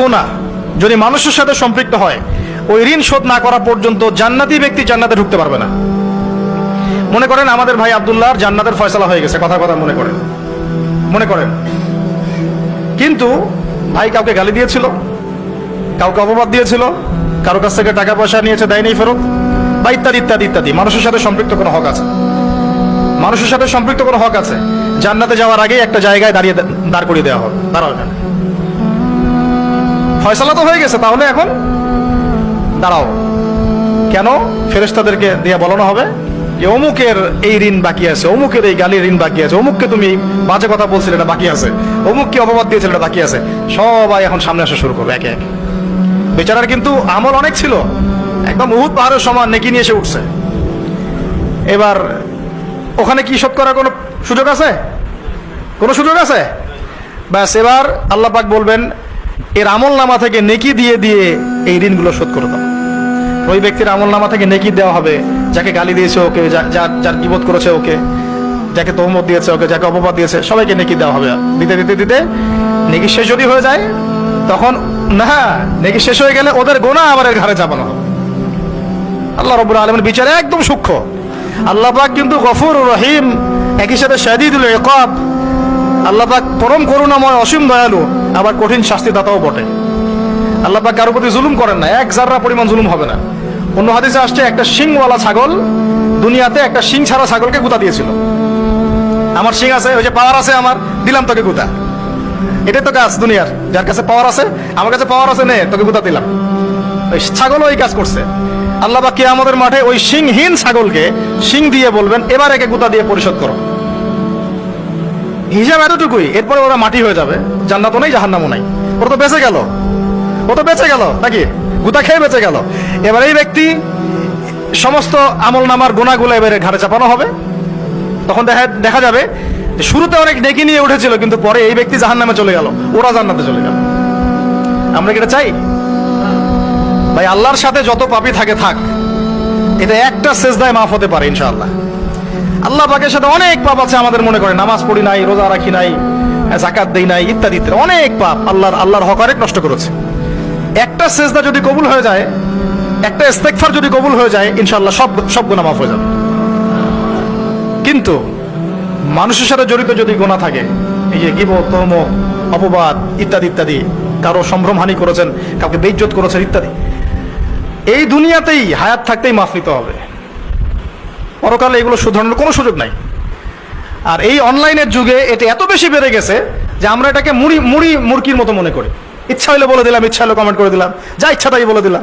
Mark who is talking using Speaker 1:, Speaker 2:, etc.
Speaker 1: গোনা যদি মানুষের সাথে সম্পৃক্ত হয়, ওই ঋণ শোধ না করা পর্যন্ত জান্নাতি ব্যক্তি জান্নাতে ঢুকতে পারবে না। মনে করেন আমাদের ভাই আব্দুল্লাহর জান্নাতের ফয়সালা হয়ে গেছে, কথা কথা মনে করেন। মনে করেন। কিন্তু ভাই কাউকে গালি দিয়েছিল, কাউকে অপবাদ দিয়েছিল, কারও কাছ থেকে টাকা পয়সা নিয়েছে দেয়নি ফেরত, বা ইত্যাদি ইত্যাদি ইত্যাদি। মানুষের সাথে সম্পৃক্ত কোনো হক আছে? মানুষের সাথে সম্পৃক্ত কোনো হক আছে? জান্নাতে যাওয়ার আগেই একটা জায়গায় দাঁড়িয়ে দাঁড় করিয়ে দেওয়া হবে এখানে। ফয়সালা তো হয়ে গেছে, তাহলে এখন? দাঁড়াও। কেন ফেরেশতাদেরকে দিয়ে বলানো হবে? যে অমুকের এই ঋণ বাকি আছে, অমুকের এই গালির ঋণ বাকি আছে, অমুককে তুমি বাজে কথা বলছিলে, এটা বাকি আছে, অমুককে অপবাদ দিয়েছিল, এটা বাকি আছে। সবাই এখন সামনে আসা শুরু করবে, একে একে। বেচারার কিন্তু আমল অনেক ছিল। একদম উহুদ পাহাড়ের সমান নেকি নিয়ে এসে উঠছে। এবার ওখানে কি শোধ করার কোনো সুযোগ আছে? কোনো সুযোগ আছে? ব্যাস, এবার আল্লাহ পাক বলবেন এর আমল নামা থেকে নেকি দিয়ে দিয়ে এই ঋণগুলো শোধ করে দাও। ওই ব্যক্তির আমল নামা থেকে নেকি দেওয়া হবে, যাকে গালি দিয়েছে ওকে যার যার কিবোধ করেছে ওকে, যাকে তহমত দিয়েছে ওকে, যাকে অপবাদ দিয়েছে, সবাইকে নেকি দেওয়া হবে। দিতে দিতে দিতে নেকি শেষ যদি হয়ে যায়, তখন না, নেকি শেষ হয়ে গেলে ওদের গোনা আবার এর ঘাড়ে চাপানো হবে। আল্লাহ রবুল আলমের বিচারে একদম সূক্ষ্ম। আল্লাহ কিন্তু গফুর রহিম, একই সাথে শাদিদুল ইকাব আল্লাহ পাক পরম করুণাময় অসীম দয়ালু, আবার কঠিন শাস্তিদাতাও বটে। আল্লাহ পাক কারোর প্রতি জুলুম করেন না, এক জাররা পরিমাণ জুলুম হবে না। অন্য হাদিসে আসছে, একটা শিংওয়ালা ছাগল দুনিয়াতে একটা শিং ছাড়া ছাগলকে গুতা দিয়েছিল। আমার শিং আছে, ওই যে পাওয়ার আছে আমার, দিলাম তোকে গুতা। এটাই তো কাজ দুনিয়ার, যার কাছে পাওয়ার আছে, আমার কাছে পাওয়ার আছে নে, তোকে গুতা দিলাম। ওই ছাগলও এই কাজ করছে। আল্লাহ বা কে আমাদের মাঠে ওই সিংহীন ছাগলকে সিং দিয়ে বলবেন, এবার একে গুতা দিয়ে পরিশোধ করো। হিসাব এতটুকুই, এরপরে ওরা মাটি হয়ে যাবে। জান্নাতও নেই, জাহান্নামও নাই। ওরা তো বেঁচে গেল। ও তো বেঁচে গেল, নাকি? গুতা খেয়ে বেঁচে গেল। এবার এই ব্যক্তি সমস্ত আমল নামার গোনাগুলো এবারে ঘাড়ে চাপানো হবে। তখন দেখা দেখা যাবে শুরুতে অনেক ডেকে নিয়ে উঠেছিল, কিন্তু পরে এই ব্যক্তি জাহান্নামে চলে গেল। ওরা জান্নাতে চলে গেল। আমরা কি এটা চাই? ভাই, আল্লাহর সাথে যত পাপি থাকে, থাক। এটা একটা সেজদায় মাফ হতে পারে, ইনশাআল্লাহ। আল্লাহ পাকের সাথে অনেক পাপ আছে আমাদের মনে করে। নামাজ পড়ি নাই, রোজা রাখি নাই জাকাত দেই নাই, ইত্যাদি অনেক পাপ আল্লাহর আল্লাহর হক অনেক নষ্ট করেছে। একটা সেজদা যদি কবুল হয়ে যায়, একটা ইস্তেগফার যদি কবুল হয়ে যায়, ইনশাআল্লাহ সব সব গুনাহ মাফ হয়ে যাবে। কিন্তু মানুষের সাথে জড়িত যদি গোনা থাকে, এই যে গিব তম অপবাদ ইত্যাদি ইত্যাদি, কারও সম্ভ্রমহানি করেছেন, কাউকে বেইজ্জত করেছেন ইত্যাদি, এই দুনিয়াতেই হায়াত থাকতেই মাফ নিতে হবে। পরকালে এগুলো শুধরানোর কোনো সুযোগ নাই। আর এই অনলাইনের যুগে এটা এত বেশি বেড়ে গেছে যে আমরা এটাকে মুড়ি মুড়ি মুরকির মতো মনে করি। ইচ্ছা হলে বলে দিলাম, ইচ্ছা হলে কমেন্ট করে দিলাম। যা ইচ্ছা তাই বলে দিলাম।